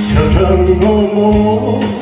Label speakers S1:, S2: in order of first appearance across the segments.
S1: 저장 넘어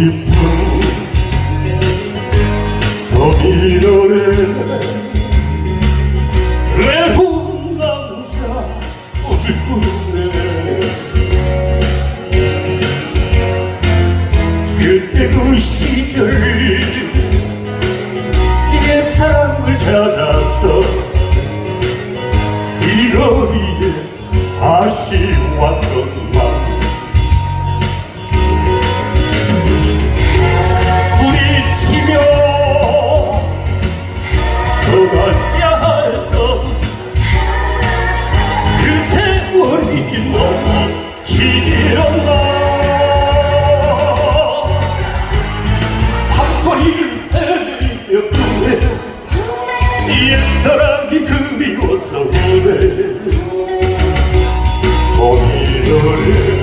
S1: 깊은 도미노래 외로운 남자 울고네 그때 그 시절 옛사람을 찾아서 이 거리에 다시 왔던 했던 그 세월이 너무 길었나 한거리를 헤매며 그래 옛사랑이 그리워서 그래. 봄이 노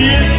S1: Yeah.